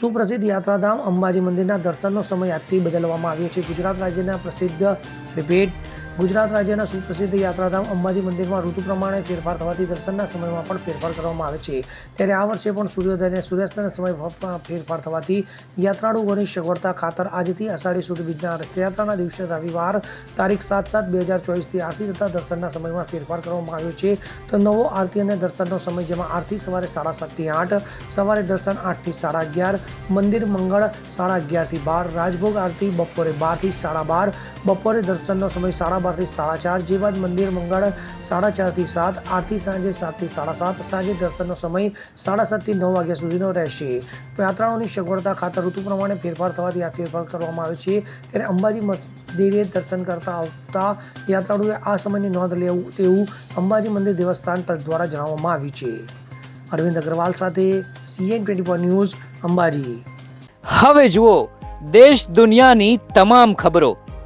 સુપ્રસિદ્ધ યાત્રાધામ અંબાજી મંદિરના દર્શનનો સમય આજથી બદલવામાં આવ્યો છે. ગુજરાત રાજ્યના પ્રસિદ્ધ રિપીટ ગુજરાત રાજ્યના સુપ્રસિદ્ધ યાત્રાધામ અંબાજી મંદિરમાં ઋતુ પ્રમાણે ફેરફાર થવાથી દર્શનના સમયમાં પણ ફેરફાર કરવામાં આવે છે. ત્યારે આ વર્ષે પણ સૂર્યોદય અને સૂર્યાસ્તના સમયમાં ફેરફાર થવાથી યાત્રાળુઓની સગવડતા ખાતર આજથી અષાઢી સુદ બીજના રથયાત્રાના દિવસે રવિવાર તારીખ સાત સાત બે હજાર ચોવીસથી આરતી તથા દર્શનના સમયમાં ફેરફાર કરવામાં આવ્યો છે. તો નવો આરતી અને દર્શનનો સમય જેમાં આરતી સવારે સાડા સાતથી આઠ, સવારે દર્શન આઠથી સાડા અગિયાર, મંદિર મંગળ સાડા અગિયારથી બાર, રાજભોગ આરતી બપોરે બારથી સાડા બાર બપોરે દર્શનનો સમય સાડા બારથી સાડા ચાર, જે બાદ મંદિર મંગળ સાડા ચારથી સાત, આરતી સાંજે સાતથી સાડા સાત, સાંજે દર્શનનો સમય સાડા સાતથી નવ વાગ્યા સુધીનો રહેશે. યાત્રાળુઓની સગવડતા ખાતર ઋતુ પ્રમાણે ફેરફાર થવાથી આ ફેરફાર કરવામાં આવે છે. ત્યારે અંબાજી મંદિરે દર્શન કરતા આવતા યાત્રાળુએ આ સમયની નોંધ લેવું તેવું અંબાજી મંદિર દેવસ્થાન દ્વારા જણાવવામાં આવ્યું છે. અરવિંદ અગ્રવાલ સાથે CN twenty four news Ambaji. હવે જુઓ, દેશ દુનિયાની તમામ ખબરો.